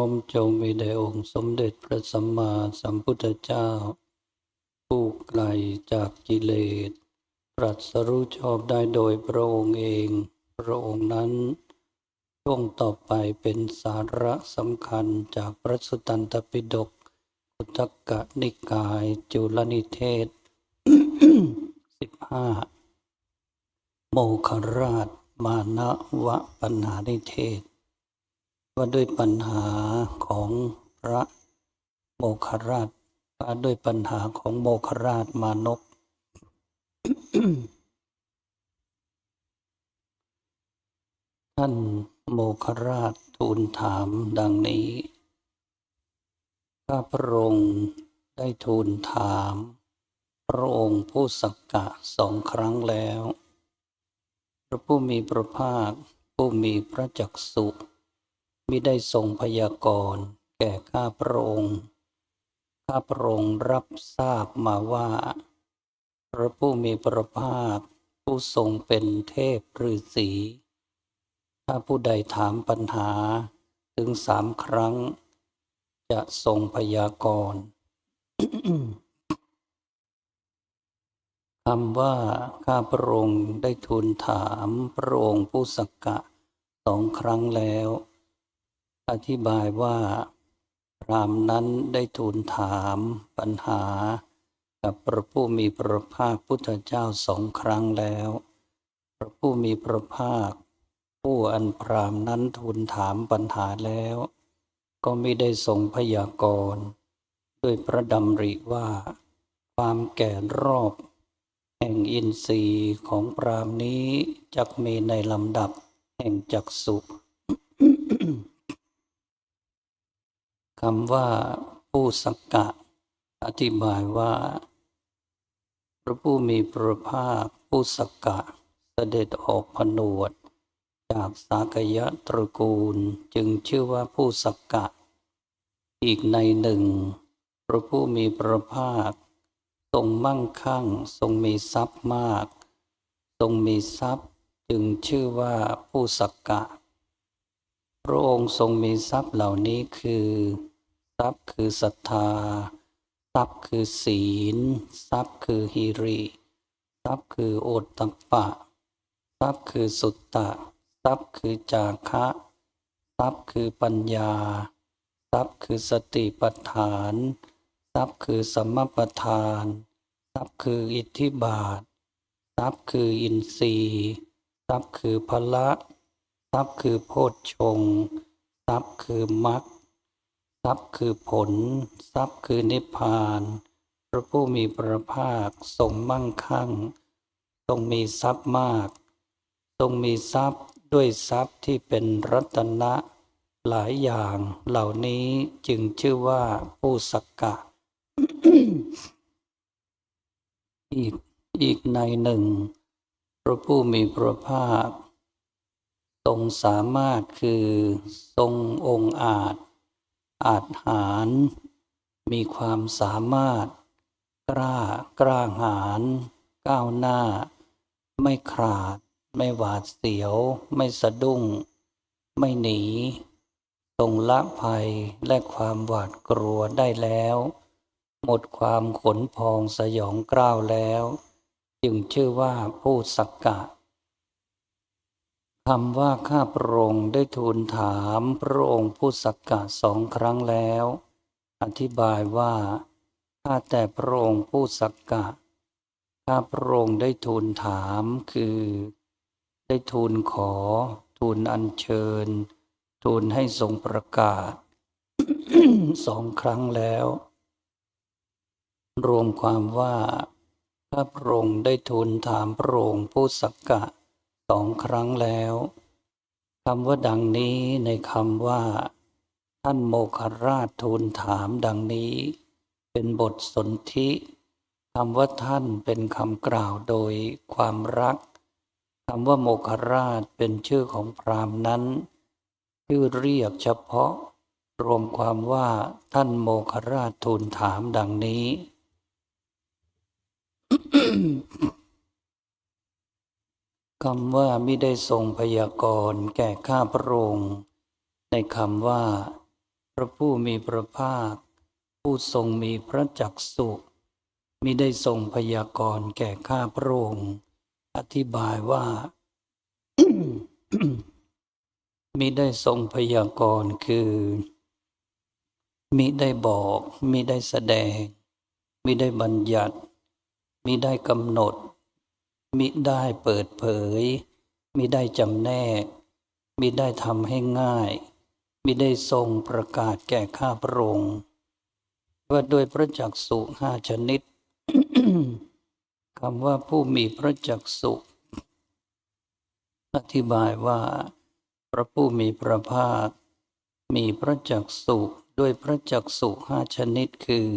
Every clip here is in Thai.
้อมจงมีแด่องค์สมเด็จพระสัมมาสัมพุทธเจ้า ผู้ไกลจากกิเลสตรัสรู้ชอบได้โดยพระองค์เอง พระองค์นั้นช่วงต่อไปเป็นสาระสำคัญจากพระสุตตันตปิฎกอุทกกนิกายจุลนิเทศสิบห้าโมคราชมานะวะปัญหานิเทศ ว่าด้วยปัญหาของพระโมคคราชว่าด้วยปัญหาของโมคคราชมานกท่านโมคราชทูลถามดังนี้ข้าพระองค์ได้ทูลถาม พระองค์ผู้สักกะสองครั้งแล้ว พระผู้มีพระภาคผู้มีพระจักสุ มิได้ทรงพยากรณ์แก่ข้าพระองค์ ข้าพระองค์รับทราบมาว่า พระผู้มีพระภาคผู้ทรงเป็นเทพฤาษีถ้าผู้ใดถามปัญหาถึงสามครั้ง จะทรงพยากรณ์คำว่าข้าพระองค์ได้ทูลถามพระองค์ผู้สักกะสองครั้งแล้ว อธิบายว่า พรามนั้นได้ทูลถามปัญหา กับพระผู้มีพระภาคพุทธเจ้าสองครั้งแล้ว พระผู้มีพระภาค ผู้อันพรามนั้นทูลถามปัญหาแล้ว ก็ไม่ได้ทรงพยากรณ์ด้วยพระดำริว่า ความแก่รอบแห่งอินทรีย์ของพรามนี้จักมีในลำดับแห่งจักสุ คำว่าผู้สักกะ อธิบายว่า พระผู้มีพระภาคผู้สักกะเสด็จออกผนวด จากสากยะตระกูลจึงชื่อว่าผู้สักกะ อีกในหนึ่ง พระผู้มีพระภาค ทรงมั่งคั่งทรงมีทรัพย์มาก ทรงมีทรัพย์จึงชื่อว่าผู้สักกะ พระองค์ทรงมีทรัพย์เหล่านี้คือ ทรัพย์คือศรัทธา ทรัพย์คือศีล ทรัพย์คือฮิริ ทรัพย์คือโอตตัปปะ ทรัพย์คือสุตตะ ทรัพย์คือจาคะ ทรัพย์คือปัญญา ทรัพย์คือสติปัฏฐาน ทรัพย์คือสัมมาประธาน ทรัพย์คืออิทธิบาท ทรัพย์คืออินทรีย์ ทรัพย์คือพละ ทรัพย์คือโพชฌงทรัพย์คือมรรค ทรัพย์คือผล ทรัพย์คือนิพพาน พระผู้มีพระภาคทรงมั่งคั่ง ทรงมีทรัพย์มาก ทรงมีทรัพย์ด้วยทรัพย์ที่เป็นรัตนะหลายอย่างเหล่านี้จึงชื่อว่าผู้สักกะ อีกอีกในหนึ่ง พระผู้มีพระภาค ทรงสามารถคือทรงองค์อาจ อาจหารมีความสามารถ กล้ากล้าหาญก้าวหน้า ไม่ขาด ไม่หวาดเสียว ไม่สะดุ้ง ไม่หนีทรงละภัยและความหวาดกลัวได้แล้ว หมดความขนพองสยองกล้าวแล้ว จึงชื่อว่าผู้สักกะ คำว่าข้าพระองค์ได้ทูลถามพระองค์ผู้สักกะสองครั้งแล้ว อธิบายว่าข้าแต่พระองค์ผู้สักกะ ข้าพระองค์ได้ทูลถามคือ ได้ทูลขอ ทูลอัญเชิญ ทูลให้ทรงประกาศสองครั้งแล้ว รวมความว่าข้าพระองค์ได้ทูลถามพระองค์ผู้สักกะ สองครั้งแล้วคำว่าดังนี้ในคำว่า ท่านโมคราชทูลถามดังนี้ เป็นบทสนธิคำว่าท่านเป็นคำกล่าวโดยความรักคำว่าโมคราชเป็นชื่อของพราหมณ์นั้น ชื่อเรียกเฉพาะ รวมความว่าท่านโมคราชทูลถามดังนี้ คำว่ามิได้ทรงพยากรณ์แก่ข้าพระองค์ ในคำว่า พระผู้มีพระภาค ผู้ทรงมีพระจักสุมิได้ทรงพยากรณ์แก่ข้าพระองค์ อธิบายว่ามิได้ทรงพยากรณ์คือมิได้บอกมิได้แสดงมิได้บัญญัติมิได้กำหนด มิได้เปิดเผย มิได้จำแนก มิได้ทำให้ง่าย มิได้ทรงประกาศแก่ข้าพระองค์ว่าด้วยพระจักสุห้าชนิดคำว่าผู้มีพระจักสุอธิบายว่า พระผู้มีพระภาค มีพระจักสุด้วยพระจักสุห้าชนิดคือ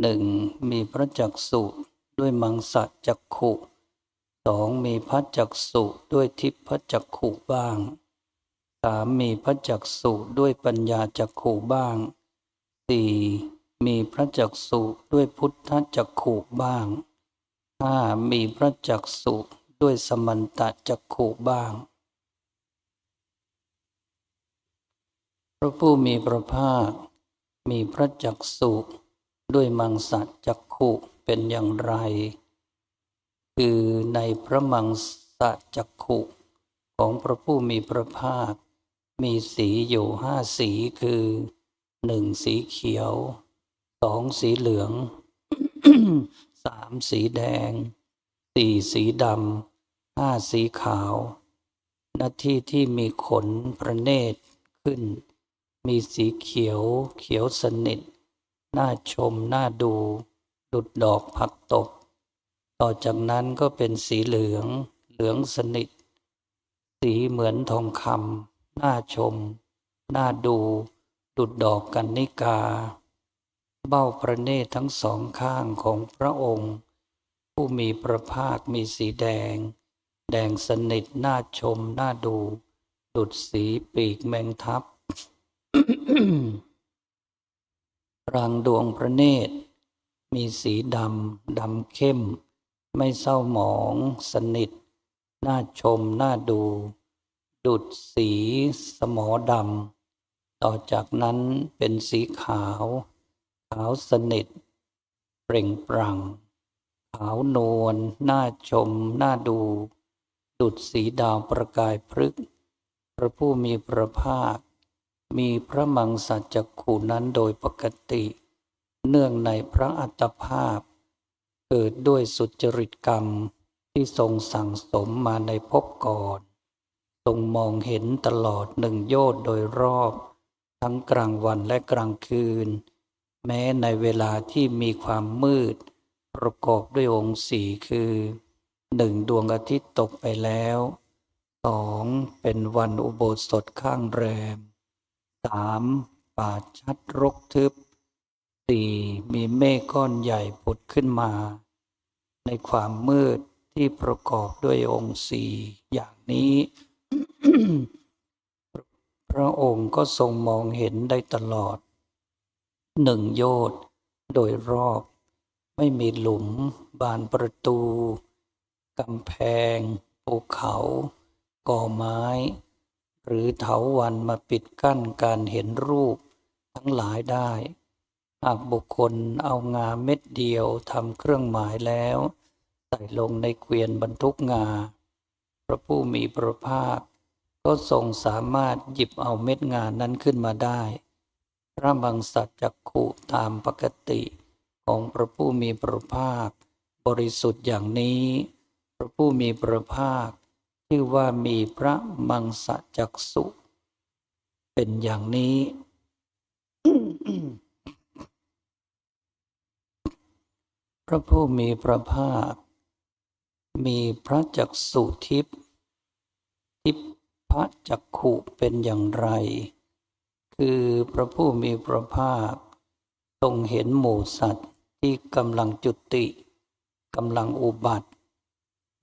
หนึ่งมีพระจักสุด้วยมังสะจักขุ สองมีพระจักสุด้วยทิพจักขุบ้างสามมีพระจักสุด้วยปัญญาจักขุบ้างสี่มีพระจักสุด้วยพุทธจักขุบ้างห้ามีพระจักสุด้วยสมันตจักขุบ้าง พระผู้มีพระภาค มีพระจักสุด้วยมังสะจักขุเป็นอย่างไร คือในพระมังสะจักขุของพระผู้มีพระภาค มีสีอยู่ห้าสีคือหนึ่งสีเขียวสองสีเหลืองสามสีแดงสี่สีดำห้าสีขาวหน้าที่ที่มีขนพระเนตรขึ้น มีสีเขียวเขียวสนิท น่าชม น่าดู ดุดดอกผักตบ ต่อจากนั้นก็เป็นสีเหลือง เหลืองสนิท สีเหมือนทองคำน่าชม น่าดู ดุดดอกกันนิกา เบ้าพระเนตรทั้งสองข้างของพระองค์ ผู้มีพระภาคมีสีแดง แดงสนิท น่าชม น่าดู ดุดสีปีกแมงทับรางดวงพระเนตร มีสีดำ ดำเข้ม ไม่เศร้าหมองสนิท น่าชม น่าดู ดุดสีสมอดำ ต่อจากนั้นเป็นสีขาว ขาวสนิท เปล่งปลั่ง ขาวนวล น่าชม น่าดู ดุดสีดาวประกายพฤกษ์พระผู้มีพระภาค มีพระมังสัจจกขุนั้นโดยปกติ เนื่องในพระอัตภาพ เกิดด้วยสุจริตกรรมที่ทรงสั่งสมมาในภพก่อน ทรงมองเห็นตลอดหนึ่งโยชน์โดยรอบ ทั้งกลางวันและกลางคืน แม้ในเวลาที่มีความมืด ประกอบด้วยองค์สี่คือหนึ่งดวงอาทิตย์ตกไปแล้วสองเป็นวันอุโบสถข้างแรมสามป่าชัดรกทึบ สี่มีเมฆก้อนใหญ่ผุดขึ้นมา ในความมืดที่ประกอบด้วยองค์สี่อย่างนี้ พระองค์ก็ทรงมองเห็นได้ตลอด หนึ่งโยชน์โดยรอบ ไม่มีหลุม บานประตูกำแพงภูเขาก่อไม้ หรือเถาวันมาปิดกั้นการเห็นรูปทั้งหลายได้ากบุคคลเอางาเม็ดเดียวทำเครื่องหมายแล้ว ใส่ลงในเกวียนบรรทุกงา พระผู้มีพระภาค ก็ทรงสามารถหยิบเอาเม็ดงานนั้นขึ้นมาได้ พระบังสัจจักขุตามปกติของพระผู้มีพระภาค บริสุทธิ์อย่างนี้ พระผู้มีพระภาคชื่อว่ามีพระมังสะจักสุ เป็นอย่างนี้ พระผู้มีพระภาค มีพระจักสุทิพย์ทิพพระจักขุเป็นอย่างไร คือพระผู้มีพระภาคทรงเห็นหมู่สัตว์ที่กำลังจุติกำลังอุบัติ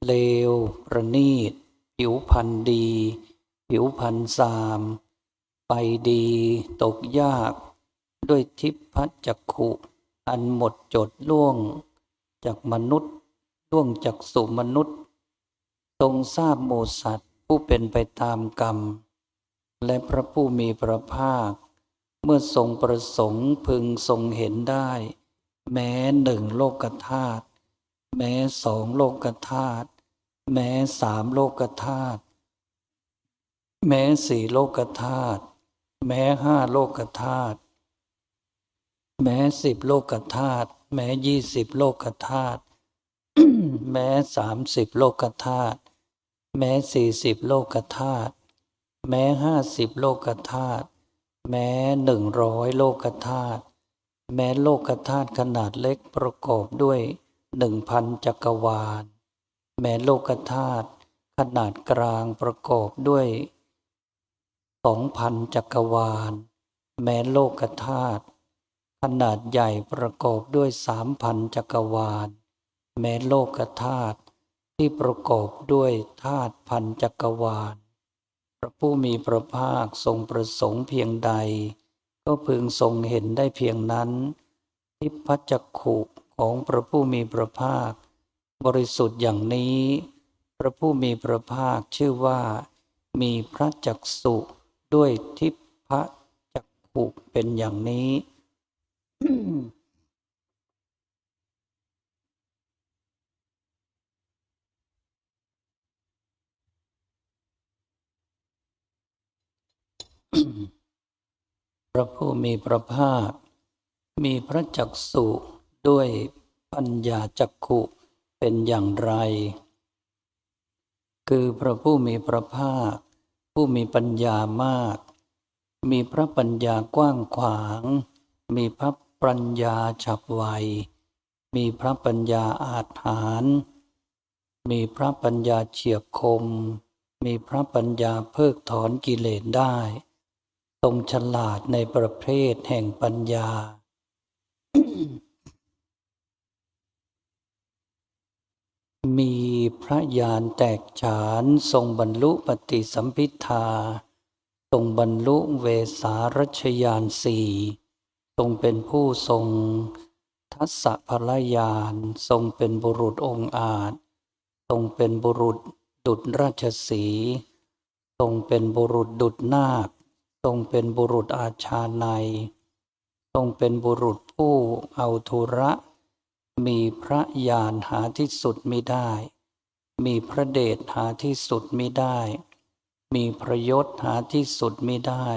เลว ประณีต ผิวพันธ์ดี ผิวพันธ์สาม ไปดี ตกยาก ด้วยทิพพจักขุอันหมดจดล่วง จากมนุษย์ล่วงจากสู่มนุษย์ ทรงทราบหมูสัตว์ผู้เป็นไปตามกรรม และพระผู้มีพระภาค เมื่อทรงประสงค์พึงทรงเห็นได้ แม้หนึ่งโลกธาตุแม้สองโลกธาตุแม้สามโลกธาตุแม้สี่โลกธาตุแม้ห้าโลกธาตุแม้สิบโลกธาตุ แม้ยี่สิบโลกธาตุแม้สามสิบโลกธาตุแม้สี่สิบโลกธาตุแม้ห้าสิบโลกธาตุแม้หนึ่งร้อยโลกธาตุแม้โลกธาตุขนาดเล็กประกอบด้วยหนึ่งพันจักรวาล แม้โลกธาตุขนาดกลางประกอบด้วยสองพันจักรวาล แม้โลกธาตุ ขนาดใหญ่ประกอบด้วยสามพันจักรวาล แม้โลกธาตุที่ประกอบด้วยธาตุพันจักรวาล พระผู้มีพระภาคทรงประสงค์เพียงใด ก็พึงทรงเห็นได้เพียงนั้น ทิพจักขุของพระผู้มีพระภาค บริสุทธิ์อย่างนี้ พระผู้มีพระภาคชื่อว่า มีพระจักสุด้วยทิพจักขุเป็นอย่างนี้ พระผู้มีพระภาค มีพระจักสุด้วยปัญญาจักขุเป็นอย่างไร คือพระผู้มีพระภาค ผู้มีปัญญามาก มีพระปัญญากว้างขวาง มีพระ ปัญญาฉับไว มีพระปัญญาอาจหารมีพระปัญญาเฉียบคม มีพระปัญญาเพิกถอนกิเลสได้ ทรงฉลาดในประเภทแห่งปัญญา มีพระญาณแตกฉานทรงบรรลุปฏิสัมพิทาทรงบรรลุเวสารชยานสี่ ทรงเป็นผู้ทรงทัศสะพลยานทรงเป็นบุรุษองค์อาจ ทรงเป็นบุรุษดุจราชสี ทรงเป็นบุรุษดุจนาค ทรงเป็นบุรุษอาชาในทรงเป็นบุรุษผู้เอาธุระ มีพระญาณหาที่สุดมิได้ มีพระเดชหาที่สุดมิได้ มีพระยศหาที่สุดมิได้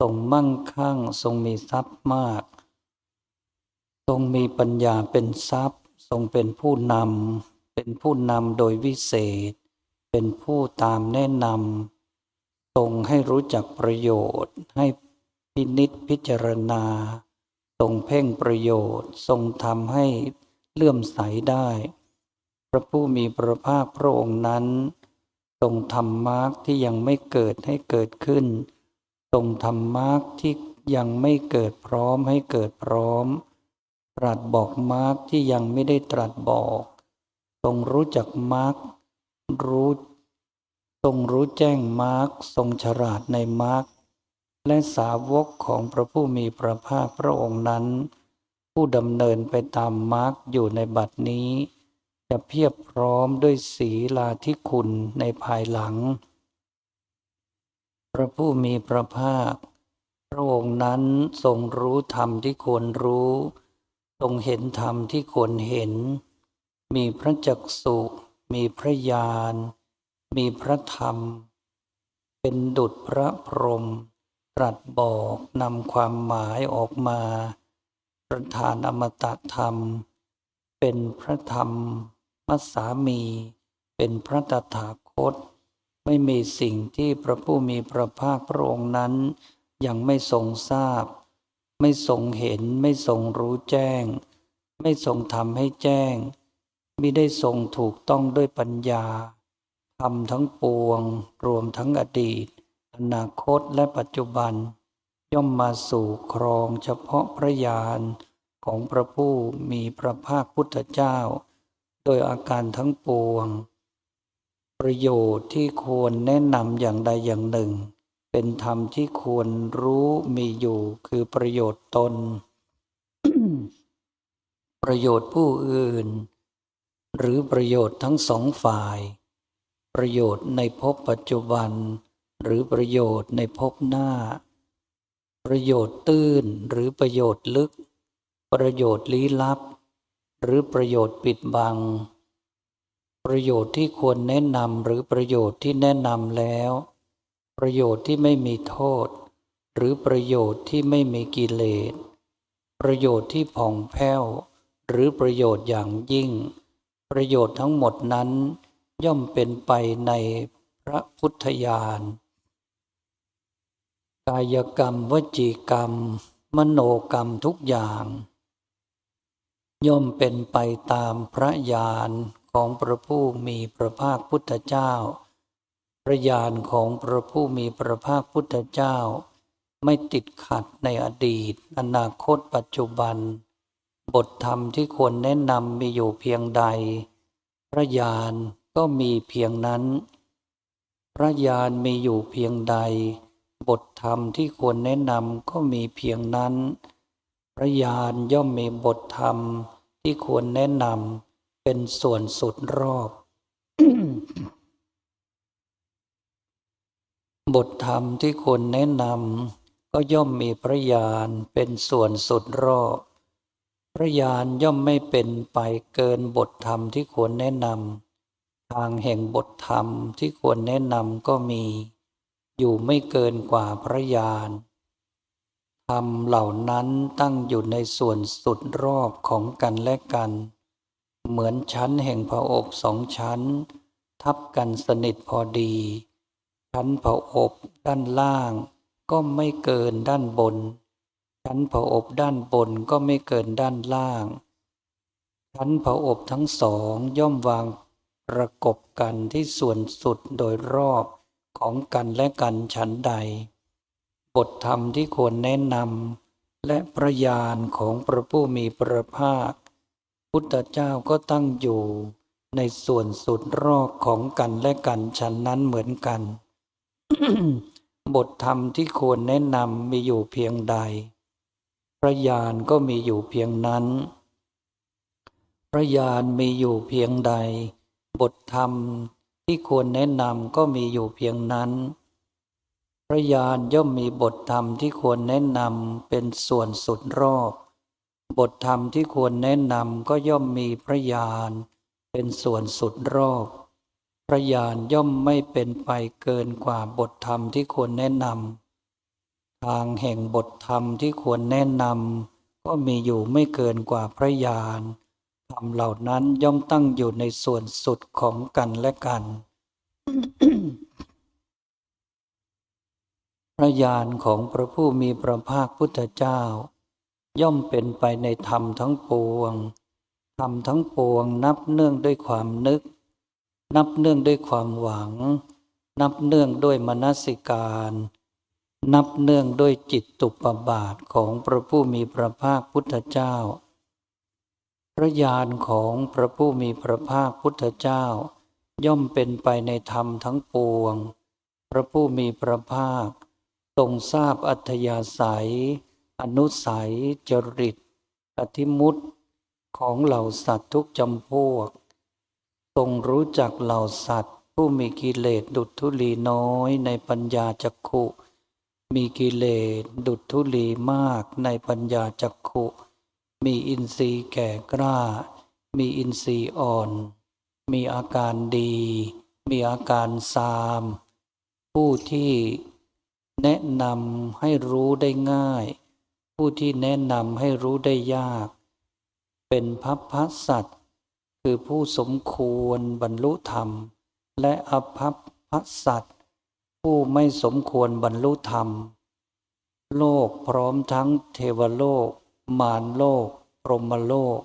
ทรงมั่งคั่ง ทรงมีทรัพย์มาก ทรงมีปัญญาเป็นทรัพย์ ทรงเป็นผู้นำเป็นผู้นำโดยวิเศษ เป็นผู้ตามแนะนำทรงให้รู้จักประโยชน์ ให้พินิษพิจารณา ทรงเพ่งประโยชน์ ทรงทำให้เลื่อมใสได้ พระผู้มีพระภาคพระองค์นั้น ทรงทำมารรคที่ยังไม่เกิดให้เกิดขึ้น รงทำมรรคที่ยังไม่เกิดพร้อมให้เกิดพร้อม ตรัสบอกมรรคที่ยังไม่ได้ตรัสบอกทรงรู้จักมรรครู้ทรงรู้แจ้งมรรคทรงฉลาดในมรรคและสาวกของพระผู้มีพระภาคพระองค์นั้น ผู้ดำเนินไปตามมรรคอยู่ในบัดนี้ จะเพียบพร้อมด้วยศีลาธิคุณในภายหลัง พระผู้มีพระภาค พระองค์นั้นทรงรู้ธรรมที่ควรรู้ ทรงเห็นธรรมที่ควรเห็น มีพระจักสุมีพระญาณ มีพระธรรม เป็นดุจพระพรหมตรัสบอกนำความหมายออกมา ประทานอมตะธรรม เป็นพระธรรมมัสสามี เป็นพระตถาคต ไม่มีสิ่งที่พระผู้มีพระภาคพระองค์นั้น ยังไม่ทรงทราบ ไม่ทรงเห็นไม่ทรงรู้แจ้ง ไม่ทรงทำให้แจ้งมิได้ทรงถูกต้องด้วยปัญญาทำทั้งปวง รวมทั้งอดีต อนาคตและปัจจุบัน ย่อมมาสู่ครองเฉพาะพระญาณของพระผู้มีพระภาคพุทธเจ้า โดยอาการทั้งปวง ประโยชน์ที่ควรแนะนำอย่างใดอย่างหนึ่ง เป็นธรรมที่ควรรู้มีอยู่คือประโยชน์ตน ประโยชน์ผู้อื่น หรือประโยชน์ทั้งสองฝ่าย ประโยชน์ในภพปัจจุบัน หรือประโยชน์ในภพหน้า ประโยชน์ตื้นหรือประโยชน์ลึก ประโยชน์ลี้ลับ หรือประโยชน์ปิดบัง ประโยชน์ที่ควรแนะนำหรือประโยชน์ที่แนะนำแล้ว ประโยชน์ที่ไม่มีโทษ หรือประโยชน์ที่ไม่มีกิเลส ประโยชน์ที่ผ่องแผ้ว หรือประโยชน์อย่างยิ่ง ประโยชน์ทั้งหมดนั้น ย่อมเป็นไปในพระพุทธญาณกายกรรมวจีกรรม มโนกรรมทุกอย่าง ย่อมเป็นไปตามพระญาณ ของพระผู้มีพระภาคพุทธเจ้า พระญาณของพระผู้มีพระภาคพุทธเจ้า ไม่ติดขัดในอดีต อนาคตปัจจุบัน บทธรรมที่ควรแนะนำมีอยู่เพียงใด พระญาณก็มีเพียงนั้น พระญาณมีอยู่เพียงใด บทธรรมที่ควรแนะนำก็มีเพียงนั้น พระญาณย่อมมีบทธรรมที่ควรแนะนำ เป็นส่วนสุดรอบ บทธรรมที่ควรแนะนำก็ย่อมมีพระญาณเป็นส่วนสุดรอบ พระญาณย่อมไม่เป็นไปเกินบทธรรมที่ควรแนะนำทางแห่งบทธรรมที่ควรแนะนำก็มี อยู่ไม่เกินกว่าพระญาณธรรมเหล่านั้นตั้งอยู่ในส่วนสุดรอบของกันและกัน เหมือนชั้นแห่งผาอบสองชั้น ทับกันสนิทพอดี ชั้นผาอบด้านล่าง ก็ไม่เกินด้านบน ชั้นผาอบด้านบนก็ไม่เกินด้านล่าง ชั้นผาอบทั้งสองย่อมวางประกบกันที่ส่วนสุดโดยรอบของกันและกันชั้นใด บทธรรมที่ควรแนะนำและประญาณของพระผู้มีพระภาค พุทธเจ้าก็ตั้งอยู่ในส่วนสุดรอบของกันและกันชั้นนั้นเหมือนกัน บทธรรมที่ควรแนะนำมีอยู่เพียงใด พระญาณก็มีอยู่เพียงนั้น พระญาณมีอยู่เพียงใด บทธรรมที่ควรแนะนำก็มีอยู่เพียงนั้น พระญาณย่อมมีบทธรรมที่ควรแนะนำเป็นส่วนสุดรอบ บทธรรมที่ควรแนะนำก็ย่อมมีพระญาณเป็นส่วนสุดรอบ พระญาณย่อมไม่เป็นไปเกินกว่าบทธรรมที่ควรแนะนำทางแห่งบทธรรมที่ควรแนะนำก็มีอยู่ไม่เกินกว่าพระญาณธรรมเหล่านั้นย่อมตั้งอยู่ในส่วนสุดของกันและกัน พระญาณของพระผู้มีพระภาคพุทธเจ้า ย่อมเป็นไปในธรรมทั้งปวง ธรรมทั้งปวง นับเนื่องด้วยความนึก นับเนื่องด้วยความหวัง นับเนื่องด้วยมนสิการ นับเนื่องด้วยจิตตุปบาทของพระผู้มีพระภาคพุทธเจ้า พระญาณของพระผู้มีพระภาคพุทธเจ้า ย่อมเป็นไปในธรรมทั้งปวง พระผู้มีพระภาคทรงทราบอัธยาศัย อนุสัยจริตอธิมุตของเหล่าสัตว์ทุกจำพวก ทรงรู้จักเหล่าสัตว์ ผู้มีกิเลสดุจธุลีน้อยในปัญญาจักขุ มีกิเลสดุจธุลีมากในปัญญาจักขุ มีอินทรีย์แก่กล้า มีอินทรีย์อ่อน มีอาการดี มีอาการซาม ผู้ที่แนะนำให้รู้ได้ง่าย ผู้ที่แนะนำให้รู้ได้ยาก เป็นพัพพสัตคือผู้สมควรบรรลุธรรม และอภัพพสัตผู้ไม่สมควรบรรลุธรรม โลกพร้อมทั้งเทวโลก มารโลก พรหมโลก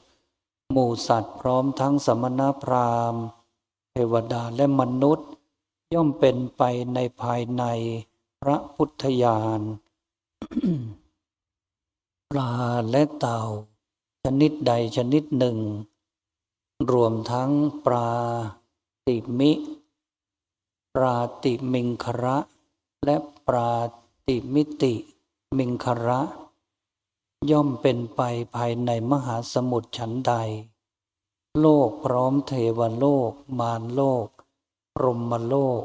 หมู่สัตว์พร้อมทั้งสมณพราหมณ์ เทวดาและมนุษย์ ย่อมเป็นไปในภายในพระพุทธญาณ ปลาและเต่า ชนิดใดชนิดหนึ่ง รวมทั้งปลาติมิปราติมิงคระและปราติมิติมิงคระย่อมเป็นไปภายในมหาสมุทรชั้นใด โลกพร้อมเทวโลก มารโลกพรหมโลก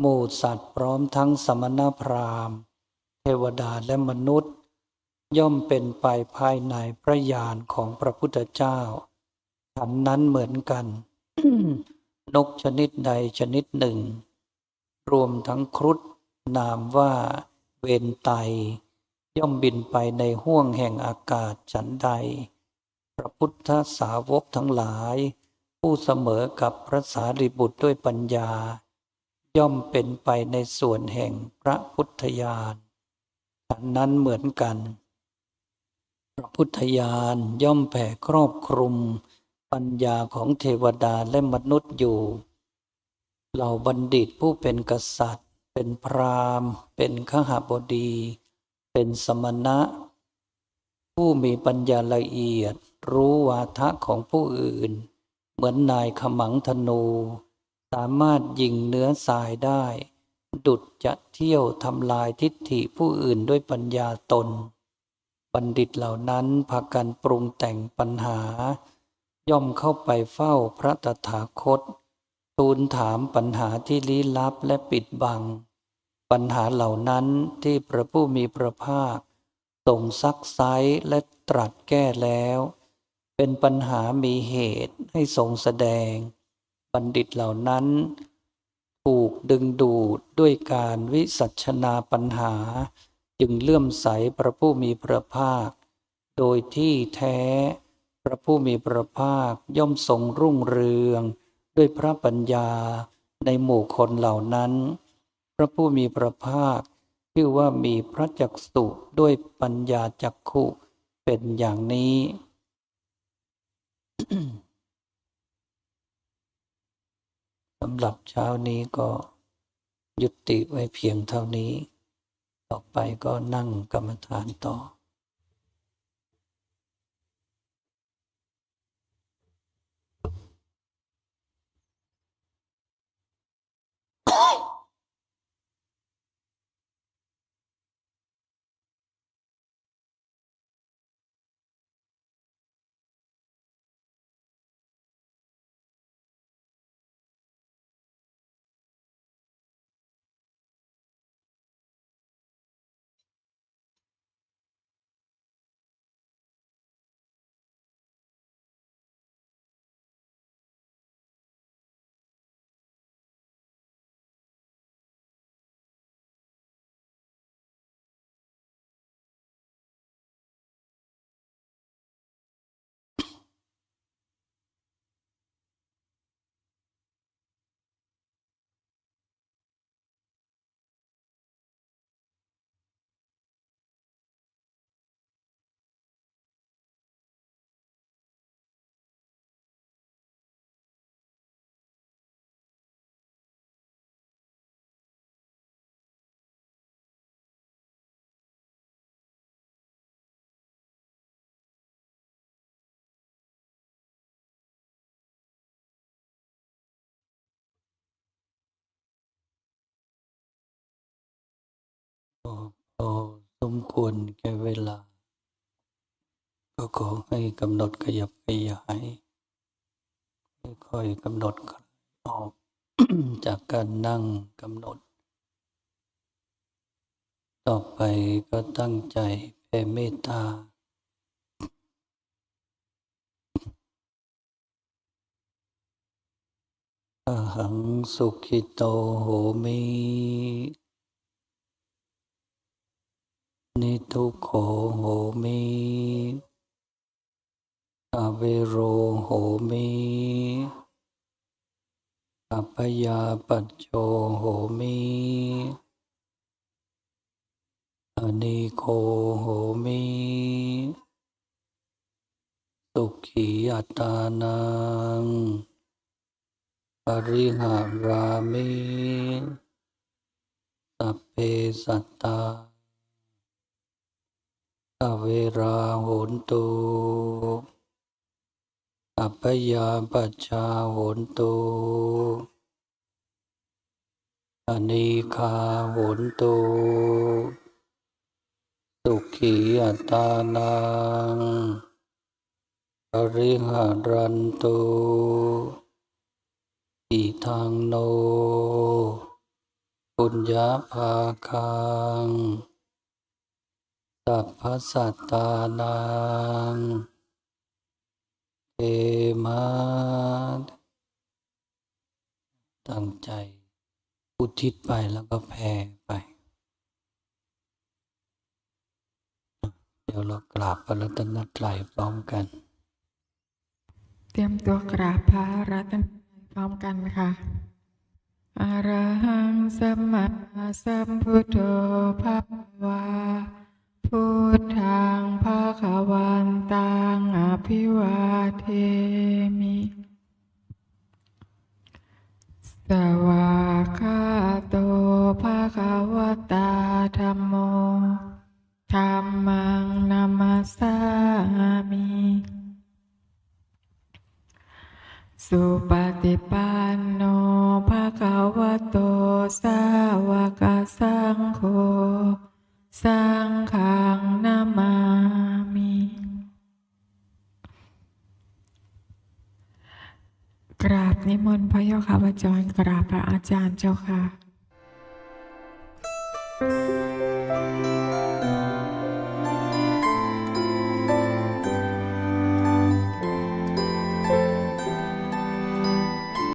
หมู่สัตว์พร้อมทั้งสมณพราหมณ์ เทวดาและมนุษย์ ย่อมเป็นไปภายในพระญาณของพระพุทธเจ้า ฉันนั้นเหมือนกัน นกชนิดใดชนิดหนึ่ง รวมทั้งครุฑนามว่าเวนไต ย่อมบินไปในห้วงแห่งอากาศฉันใด พระพุทธสาวกทั้งหลาย ผู้เสมอกับพระสารีบุตรด้วยปัญญา ย่อมเป็นไปในส่วนแห่งพระพุทธญาณฉันนั้นเหมือนกัน พระพุทธญาณย่อมแผ่ครอบคลุม ปัญญาของเทวดาและมนุษย์อยู่ เหล่าบัณฑิตผู้เป็นกษัตริย์ เป็นพราหมณ์ เป็นขหบดี เป็นสมณะ ผู้มีปัญญาละเอียด รู้วาทะของผู้อื่น เหมือนนายขมังธนู สามารถยิงเนื้อทรายได้ ดุดจะเที่ยวทำลายทิฏฐิผู้อื่นด้วยปัญญาตน บัณฑิตเหล่านั้นพากันปรุงแต่งปัญหา ย่อมเข้าไปเฝ้าพระตถาคต ทูลถามปัญหาที่ลี้ลับและปิดบัง ปัญหาเหล่านั้นที่พระผู้มีพระภาคทรงซักไซและตรัสแก้แล้ว เป็นปัญหามีเหตุให้ทรงแสดง บัณฑิตเหล่านั้น ถูกดึงดูดด้วยการวิสัชนาปัญหา จึงเลื่อมใสพระผู้มีพระภาค โดยที่แท้ พระผู้มีพระภาคย่อมทรงรุ่งเรือง ด้วยพระปัญญาในหมู่คนเหล่านั้น พระผู้มีพระภาคชื่อว่ามีพระจักสุด้วยปัญญาจักขุเป็นอย่างนี้ สำหรับเช้านี้ก็ยุติไว้เพียงเท่านี้ ต่อไปก็นั่งกรรมฐานต่อ มควรแก่เวลา ก็ขอให้กำหนดขยับขยายค่อยๆกำหนดออกจากการนั่งกำหนด ต่อไปก็ตั้งใจแผ่เมตตาอหังสุขิโตโหมิ นิทุโขโหมิอเวโรโหมิอัพยาปัจโจโหมิอนิโคโหมิสุขีอัตานังปริหารามิสัพเพสัตตา อเวราโหนตุอัปยาปัชชาโหนตุอนิคาโหนตุสุขีอัตานังปริหารันตุอิทังโนปุญญาภาคัง สัพพสัตตานังเทมาตั้งใจ อุทิศไปแล้วก็แผ่ไป เดี๋ยวเรากราบพระรัตนตรัยพร้อมกัน เตรียมตัวกราบพระรัตนตรัยพร้อมกันค่ะอะระหังสัมมาสัมพุทโธภะคะวา พุทธังภะควันตังอภิวาเท เจ้าค่ะ